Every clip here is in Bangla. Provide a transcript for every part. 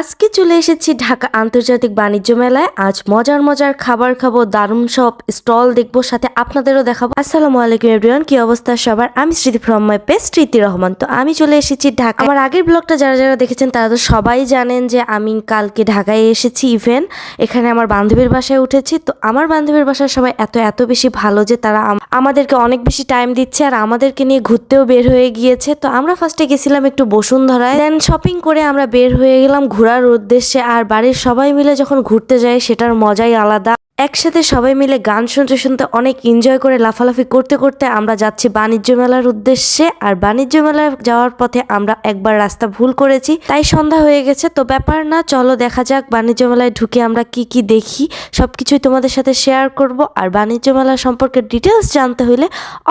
আজকে চলে এসেছি ঢাকা আন্তর্জাতিক বাণিজ্য মেলায়। আজ মজার মজার খাবার খাব, দারুণ সব স্টল দেখব, সাথে আপনাদেরও দেখাবো। আসসালামু আলাইকুম এভরিওয়ান কি অবস্থা সবার? আমি স্মৃতি ফ্রম মাই পেজ স্মৃতি রহমান। তো আমি চলে এসেছি ঢাকা। আমার আগের ব্লগটা যারা যারা দেখেছেন, তারা তো সবাই জানেন যে আমি কালকে ঢাকায় এসেছি ইভেন এখানে আমার বান্ধবীর বাসায় উঠেছি। তো আমার বান্ধবীর বাসায় সবাই এত এত বেশি ভালো যে তারা আমাদেরকে অনেক বেশি টাইম দিচ্ছে আর আমাদেরকে নিয়ে ঘুরতেও বের হয়ে গিয়েছে। তো আমরা ফার্স্টে গেছিলাম একটু বসুন্ধরায়। দেন শপিং করে আমরা বের হয়ে গেলাম ঘোরার উদ্দেশ্যে। আর বাড়ির সবাই মিলে যখন ঘুরতে যাই সেটার মজাই আলাদা। একসাথে সবাই মিলে গান শুনতে শুনতে অনেক এনজয় করে লাফালাফি করতে করতে আমরা যাচ্ছি বাণিজ্য মেলার উদ্দেশ্যে। আর বাণিজ্য মেলায় যাওয়ার পথে আমরা একবার রাস্তা ভুল করেছি, তাই সন্ধ্যা হয়ে গেছে। তো ব্যাপার না, চলো দেখা যাক বাণিজ্য মেলায় ঢুকে আমরা কি কি দেখি। সব কিছুই তোমাদের সাথে শেয়ার করব। আর বাণিজ্য মেলা সম্পর্কে ডিটেলস জানতে হলে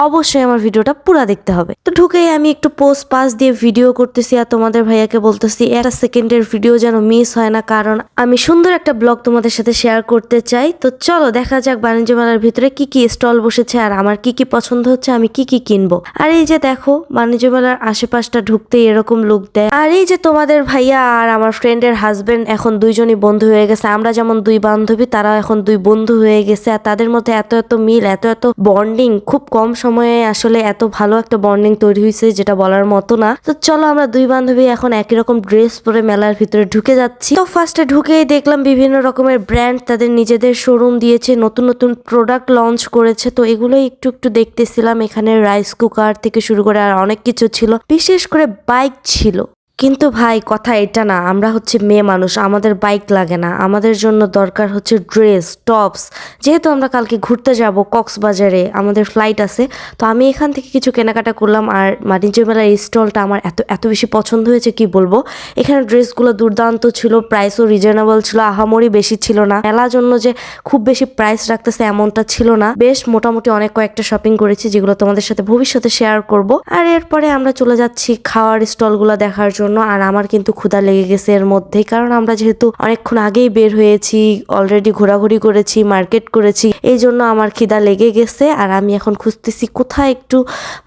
অবশ্যই আমার ভিডিওটা পুরো দেখতে হবে। তো ঢুকেই আমি একটু পোস্ট পাস দিয়ে ভিডিও করতেছি আর তোমাদের ভাইয়াকে বলতেছি, একটা সেকেন্ডের ভিডিও যেন মিস হয় না, কারণ আমি সুন্দর একটা ব্লগ তোমাদের সাথে শেয়ার করতে চাই। তো চলো দেখা যাক বাণিজ্য মেলার ভিতরে কি কি স্টল বসেছে আর আমার কি কি পছন্দ হচ্ছে, আমি কি কি কিনবো। আর এই যে দেখো, বাণিজ্য মেলার আশেপাশটা ঢুকতে এরকম লুক দেয়। আর এই যে তোমাদের ভাইয়া আর আমার ফ্রেন্ডের হাজবেন্ড এখন দুইজনই বন্ধু হয়ে গেছে। আমরা যেমন দুই বান্ধবী তারা এখন দুই বন্ধু হয়ে গেছে। আর তাদের মধ্যে এত এত মিল, এত এত বন্ডিং খুব কম সময়ে আসলে এত ভালো একটা বন্ডিং তৈরি হয়েছে যেটা বলার মতো না। তো চলো আমরা দুই বান্ধবী এখন একই রকম ড্রেস পরে মেলার ভিতরে ঢুকে যাচ্ছি। তো ফার্স্টে ঢুকেই দেখলাম বিভিন্ন রকমের ব্র্যান্ড তাদের নিজেদের শোরুম দিয়েছে, নতুন নতুন প্রোডাক্ট লঞ্চ করেছে। তো এগুলো একটু একটু দেখতেছিলাম, এখানে রাইস কুকার থেকে শুরু করে আর অনেক কিছু ছিল। বিশেষ করে বাইক ছিল। কিন্তু ভাই, কথা এটা না, আমরা হচ্ছে মেয়ে মানুষ, আমাদের বাইক লাগে না। আমাদের জন্য দরকার হচ্ছে ড্রেস টপস যেহেতু আমরা কালকে ঘুরতে যাব কক্সবাজারে, আমাদের ফ্লাইট আছে, তো আমি এখান থেকে কিছু কেনাকাটা করলাম আর বাণিজ্য মেলার এই স্টলটা আমার এত এত বেশি পছন্দ হয়েছে, কি বলব? এখানে ড্রেসগুলো দুর্দান্ত ছিল প্রাইসও রিজনেবল ছিল, আহামরি বেশি ছিল না। মেলার জন্য যে খুব বেশি প্রাইস রাখতেছে এমনটা ছিল না। বেশ মোটামুটি অনেক কয়েকটা শপিং করেছি, যেগুলো তোমাদের সাথে ভবিষ্যতে শেয়ার করব। আর এরপরে আমরা চলে যাচ্ছি খাওয়ার স্টলগুলো দেখার জন্য। আর আমার কিন্তু ক্ষুধা লেগে গেছে এর মধ্যেই। কারণ আমরা যেহেতু অনেকক্ষণ আগেই বের হয়েছি অলরেডি ঘোরাঘুরি করেছি মার্কেট করেছি, এই জন্য আমার খিদা লেগে গেছে। আর আমি এখন খুঁজতেছি কোথায় একটু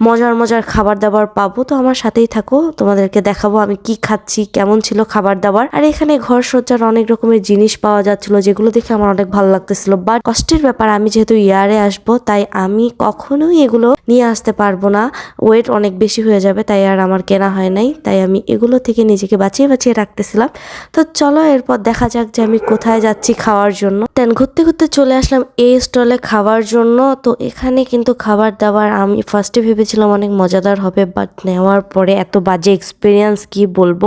মজার মজার খাবার দাবার পাবো। তো আমার সাথেই থাকো, তোমাদেরকে দেখাবো আমি কি খাচ্ছি, কেমন ছিল খাবার দাবার। আর এখানে ঘর সজ্জার অনেক রকমের জিনিস পাওয়া যাচ্ছিল, যেগুলো দেখে আমার অনেক ভালো লাগতেছিল। বাট কষ্টের ব্যাপার, আমি যেহেতু ইয়ারে আসব, তাই আমি কখনোই এগুলো নিয়ে আসতে পারব না। ওয়েট অনেক বেশি হয়ে যাবে, তাই আর আমার কেনা হয় নাই, তাই আমি এগুলো থেকে নিজেকে বাঁচিয়ে বাঁচিয়ে রাখতেছিলাম। তো চলো এরপর দেখা যাক যে আমি কোথায় যাচ্ছি খাওয়ার জন্য। দেন ঘুরতে ঘুরতে চলে আসলাম এই স্টলে খাওয়ার জন্য। তো এখানে কিন্তু খাবার দাবার আমি ফার্স্টে ভেবেছিলাম অনেক মজাদার হবে বাট নেওয়ার পরে এত বাজে এক্সপিরিয়েন্স কি বলব?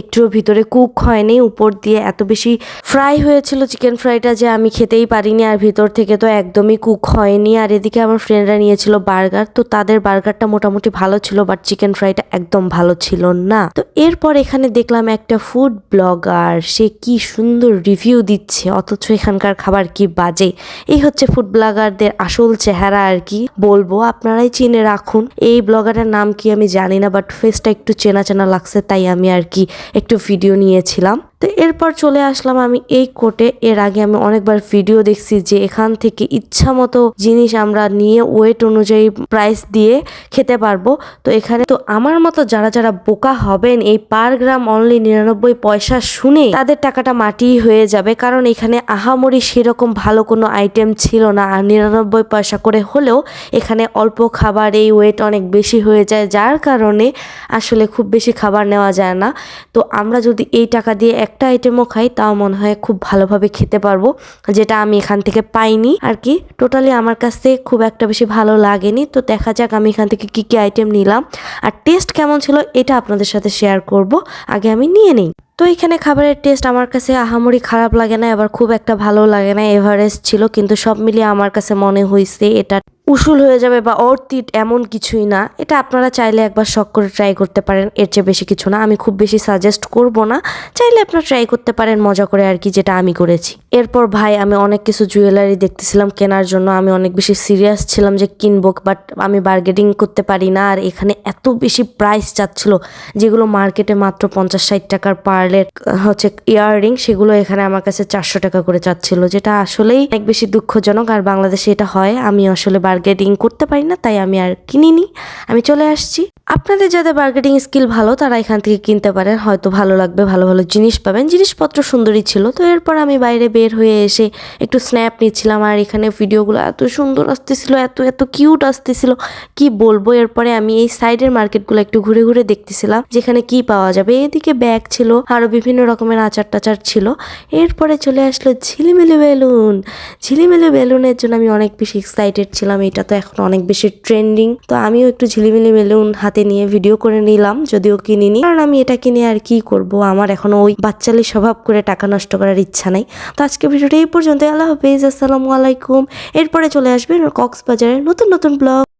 একটুও ভিতরে কুক হয়নি, উপর দিয়ে এত বেশি ফ্রাই হয়েছিল চিকেন ফ্রাইটা যে আমি খেতেই পারিনি, আর ভিতর থেকে তো একদমই কুক হয়নি। আর এদিকে আমার ফ্রেন্ডরা নিয়েছিল বার্গার তো তাদের বার্গারটা মোটামুটি ভালো ছিল বাট চিকেন ফ্রাইটা একদম ভালো ছিল না। তো এরপর এখানে দেখলাম একটা ফুড ব্লগার সে কি সুন্দর রিভিউ দিচ্ছে, অথচ এখানকার খাবার কি বাজে। এই হচ্ছে ফুড ব্লগারদের আসল চেহারা আর কি। বলব, আপনারাই চিনে রাখুন, এই ব্লগারের নাম কি আমি জানি না বাট ফেসটা একটু চেনা চেনা লাগছে, তাই আমি আর কি একটু ভিডিও নিয়েছিলাম। তো এরপর চলে আসলাম আমি এই কোর্টে। এর আগে আমি অনেকবার ভিডিও দেখছি যে এখান থেকে ইচ্ছা মতো জিনিস আমরা নিয়ে ওয়েট অনুযায়ী প্রাইস দিয়ে খেতে পারব। তো এখানে তো আমার মতো যারা যারা বোকা হবেন, এই পার গ্রাম অনলি নিরানব্বই পয়সা শুনে তাদের টাকাটা মাটি হয়ে যাবে। কারণ এখানে আহামরি সেরকম ভালো কোনো আইটেম ছিল না। আর নিরানব্বই পয়সা করে হলেও এখানে অল্প খাবার এই ওয়েট অনেক বেশি হয়ে যায়। যার কারণে আসলে খুব বেশি খাবার নেওয়া যায় না। তো আমরা যদি এই টাকা দিয়ে একটা আইটেমও খাই, তাও মনে হয় খুব ভালোভাবে খেতে পারব, যেটা আমি এখান থেকে পাইনি। আর কি টোটালি আমার কাছে খুব একটা বেশি ভালো লাগেনি। তো দেখা যাক আমি এখান থেকে কী কী আইটেম নিলাম। আর টেস্ট কেমন ছিল, এটা আপনাদের সাথে শেয়ার করব। আগে আমি নিয়ে নিই। তো এখানে খাবারের টেস্ট আমার কাছে আহামরি খারাপ লাগে না, এবার খুব একটা ভালো লাগে না, এভারেস্ট ছিল, কিন্তু সব মিলিয়ে আমার কাছে মনে হয়েছে এটা উসুল হয়ে যাবে বা অর্থিট এমন কিছুই না, এটা আপনারা চাইলে একবার শখ করে ট্রাই করতে পারেন। এর চেয়ে বেশি কিছু না, আমি খুব বেশি সাজেস্ট করব না। চাইলে আপনারা ট্রাই করতে পারেন, মজা করে আর কি, যেটা আমি করেছি। এরপর ভাই, আমি অনেক কিছু জুয়েলারি দেখতেছিলাম কেনার জন্য, আমি অনেক বেশি সিরিয়াস ছিলাম যে কিনবো বাট আমি বার্গেটিং করতে পারি না। আর এখানে এত বেশি প্রাইস চাচ্ছিল যেগুলো মার্কেটে মাত্র পঞ্চাশ ষাট টাকার পার্লের হচ্ছে ইয়াররিং সেগুলো এখানে আমার কাছে চারশো টাকা করে চাচ্ছিল যেটা আসলেই অনেক বেশি দুঃখজনক। আর বাংলাদেশে এটা হয় আমি আসলে বার্গেটিং বার্গেটিং করতে পারি না, তাই আমি আর কিনিনি। আমি চলে আসছি। আপনাদের যাদের বার্গেটিং স্কিল ভালো, তারা এখান থেকে কিনতে পারেন। হয়তো ভালো লাগবে, ভালো ভালো জিনিস পাবেন। জিনিসপত্র সুন্দরই ছিল, তো এরপর আমি বাইরে বের হয়ে এসে একটু স্ন্যাপ নিচ্ছিলাম। আর এখানে ভিডিওগুলো এত সুন্দর আসতেছিল, এত এত কিউট আসতেছিল, কি বলব? এরপরে আমি এই সাইডের মার্কেটগুলো একটু ঘুরে ঘুরে দেখতেছিলাম, যেখানে কি পাওয়া যাবে। এদিকে ব্যাগ ছিল আরও বিভিন্ন রকমের আচার টাচার ছিল। এরপরে চলে আসলো ঝিলিমিলি বেলুন। ঝিলিমিলি বেলুনের জন্য আমি অনেক বেশি এক্সাইটেড ছিলাম। এটা তো এখন অনেক বেশি ট্রেন্ডিং তো আমিও একটু ঝিলিমিলি বেলুন হাতে নিয়ে ভিডিও করে নিলাম, যদিও কিনিনি। কারণ আমি এটা কিনে আর কি করব? আমার এখনও ওই বাচ্চালি স্বভাব করে টাকা নষ্ট করার ইচ্ছা নাই। তো আজকে ভিডিওটা এই পর্যন্ত আল্লাহ হাফেজ, আসসালামু আলাইকুম। এরপরে চলে আসবেন কক্সবাজারের নতুন নতুন ব্লগ